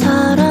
사랑